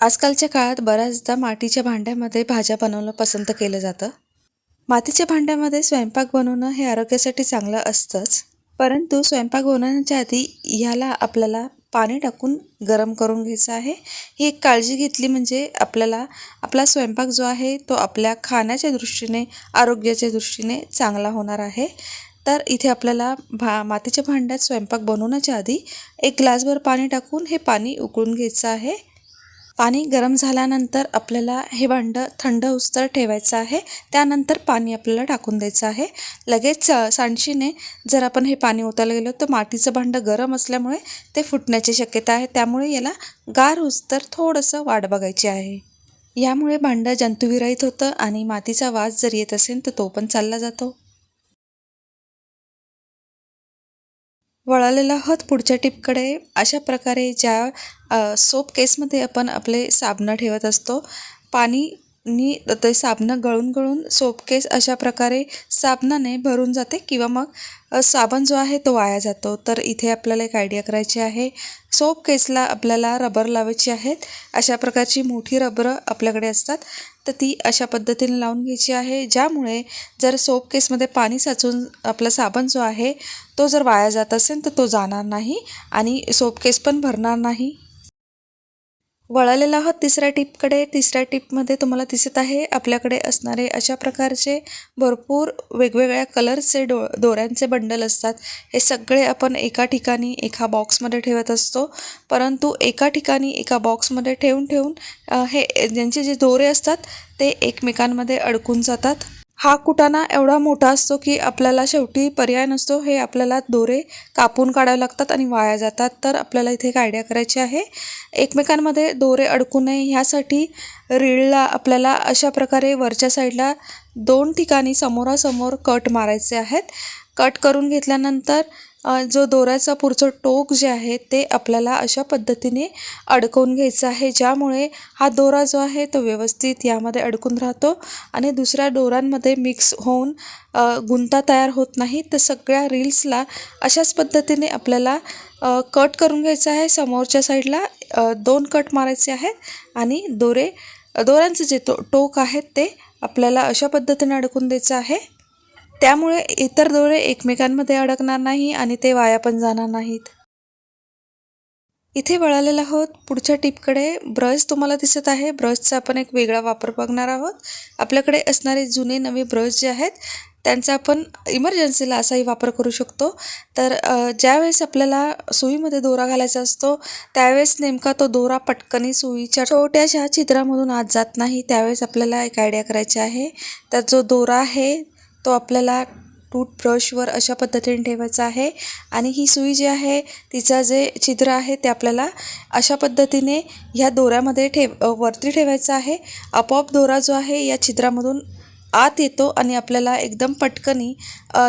आजकालच्या काळात बऱ्याचदा मातीच्या भांड्यामध्ये भाज्या बनवणं पसंत केलं जातं. मातीच्या भांड्यामध्ये स्वयंपाक बनवणं हे आरोग्यासाठी चांगलं असतंच. परंतु स्वयंपाक बनवण्याच्या आधी ह्याला आपल्याला पाणी टाकून गरम करून घ्यायचं आहे. ही एक काळजी घेतली म्हणजे आपल्याला आपला स्वयंपाक जो आहे तो आपल्या खाण्याच्या दृष्टीने आरोग्याच्या दृष्टीने चांगला होणार आहे. तर इथे आपल्याला भा मातीच्या भांड्यात स्वयंपाक बनवण्याच्या आधी एक ग्लासभर पाणी टाकून हे पाणी उकळून घ्यायचं आहे. पाणी गरम झाल्यानंतर आपल्याला हे भांडं थंड उस्तर ठेवायचं आहे. त्यानंतर पाणी आपल्याला टाकून द्यायचं आहे. लगेच सांडशीने जर आपण हे पाणी ओतायला गेलो तर मातीचं भांडं गरम असल्यामुळे ते फुटण्याची शक्यता आहे. त्यामुळे याला गार उस्तर थोडंसं वाट बघायची आहे. यामुळे भांडं जंतुविरहित होतं आणि मातीचा वास जर येत असेल तर तो पण चालला जातो. वळालेला हत पुढच्या टिपकडे. अशा प्रकारे ज्या सोप केसमध्ये आपण आपले साबणं ठेवत असतो पाणी नी ते साबणं गळून गळून सोपकेस अशा प्रकारे साबणाने भरून जाते किंवा मग साबण जो आहे तो वाया जातो. तर इथे आपल्याला एक आयडिया करायची आहे. सोप केसला आपल्याला रबर लावायची आहेत. अशा प्रकारची मोठी रबरं आपल्याकडे असतात. तर ती अशा पद्धतीने लावून घ्यायची आहे. ज्यामुळे जर सोप केसमध्ये पाणी साचून आपला साबण जो आहे तो जर वाया जात असेल तर तो जाणार नाही आणि सोप केस पण भरणार नाही. वळालेला आहोत तिसऱ्या टिपकडे तिसऱ्या टिपमध्ये तुम्हाला दिसत आहे आपल्याकडे असणारे अशा प्रकारचे भरपूर वेगवेगळ्या कलरचे डो दोऱ्यांचे बंडल असतात. हे सगळे आपण एका ठिकाणी एका बॉक्समध्ये ठेवत असतो. परंतु एका ठिकाणी एका बॉक्समध्ये ठेवून ठेवून हे ज्यांचे जे दोरे असतात ते एकमेकांमध्ये अडकून जातात. हा कुटाणा एवढा मोठा असतो की आपल्याला शेवटी पर्याय नसतो. हे आपल्याला दोरे कापून काढावे लागतात आणि वाया जातात. तर आपल्याला इथे एक आयडिया करायची आहे. एकमेकांमध्ये दोरे अडकू नये ह्यासाठी रीळला आपल्याला अशा प्रकारे वरच्या साईडला दोन ठिकाणी समोरासमोर कट मारायचे आहेत. कट करून घेतल्यानंतर जो दोऱ्याचा पुढचं टोक जे आहे ते आपल्याला अशा पद्धतीने अडकवून घ्यायचं आहे ज्यामुळे हा दोरा जो आहे तो व्यवस्थित यामध्ये अडकून राहतो आणि दुसऱ्या दोऱ्यांमध्ये मिक्स होऊन गुंता तयार होत नाही. तर सगळ्या रील्सला अशाच पद्धतीने आपल्याला कट करून घ्यायचं आहे. समोरच्या साईडला दोन कट मारायचे आहेत आणि दोरे दोऱ्यांचे जे तो टोक आहेत ते आपल्याला अशा पद्धतीने अडकून द्यायचं आहे. त्यामुळे इतर दोरे एकमेकांमध्ये अडकणार नाही आणि ते वाया पण जाणार नाहीत. इथे वळालेलं आहोत. पुढच्या टिपकडे ब्रश तुम्हाला दिसत आहे. ब्रशचा आपण एक वेगळा वापर बघणार आहोत. आपल्याकडे असणारे जुने नवे ब्रश जे आहेत त्यांचा आपण इमर्जन्सीला असाही वापर करू शकतो. तर ज्यावेळेस आपल्याला सुईमध्ये दोरा घालायचा असतो त्यावेळेस नेमका तो दोरा पटकनी सुईच्या छोट्याशा छिद्रामधून आत जात नाही. त्यावेळेस आपल्याला एक आयडिया करायची आहे. तर जो दोरा आहे तो आपल्याला टूथब्रशवर अशा पद्धतीने ठेवायचा आहे. आणि ही सुई जी आहे तिचा जे छिद्र आहे ते आपल्याला अशा पद्धतीने ह्या दोऱ्यामध्ये ठेव वरती ठेवायचं आहे. आपोआप दोरा जो आहे या छिद्रामधून आत येतो आणि आपल्याला एकदम पटकनी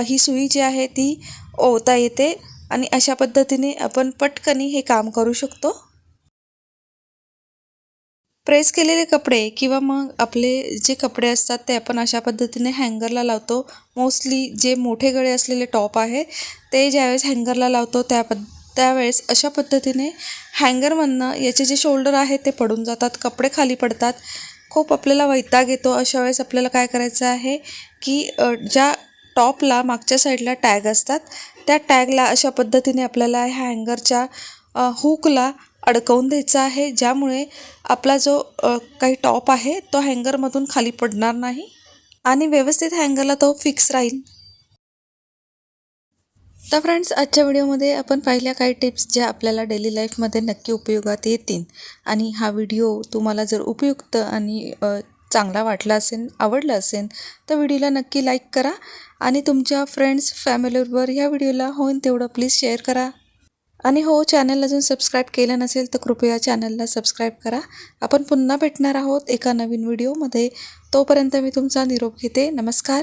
ही सुई जी आहे ती ओवता येते. आणि अशा पद्धतीने आपण पटकनी हे काम करू शकतो. प्रेस केलेले कपडे किंवा मग आपले जे कपडे असतात ते आपण अशा पद्धतीने हँगरला लावतो. मोस्टली जे मोठे गळे असलेले टॉप आहे ते ज्यावेळेस हँगरला लावतो त्या पद त्यावेळेस अशा पद्धतीने हँगरमधनं याचे जे शोल्डर आहे ते पडून जातात कपडे खाली पडतात. खूप आपल्याला वैताग येतो. अशा वेळेस आपल्याला काय करायचं आहे की ज्या टॉपला मागच्या साईडला टॅग असतात त्या टॅगला अशा पद्धतीने आपल्याला हँगरच्या हुकला अडकवून द्यायचा आहे ज्यामुळे आपला जो काही टॉप आहे तो हँगरमधून खाली पडणार नाही आणि व्यवस्थित हँगरला तो फिक्स राहील. तर फ्रेंड्स आजच्या व्हिडिओमध्ये आपण पाहिल्या काही टिप्स ज्या आपल्याला डेली लाईफमध्ये नक्की उपयोगात येतील. आणि हा व्हिडिओ तुम्हाला जर उपयुक्त आणि चांगला वाटला असेल आवडला असेल तर व्हिडिओला नक्की लाईक करा. आणि तुमच्या फ्रेंड्स फॅमिलीवर ह्या व्हिडिओला होईन तेवढं प्लीज शेअर करा. आणि हो चॅनल अजून सबस्क्राईब केलं नसेल तर कृपया चॅनलला सबस्क्राईब करा. आपण पुन्हा भेटणार आहोत एका नवीन व्हिडिओमध्ये तोपर्यंत मी तुमचा निरोप घेते. नमस्कार.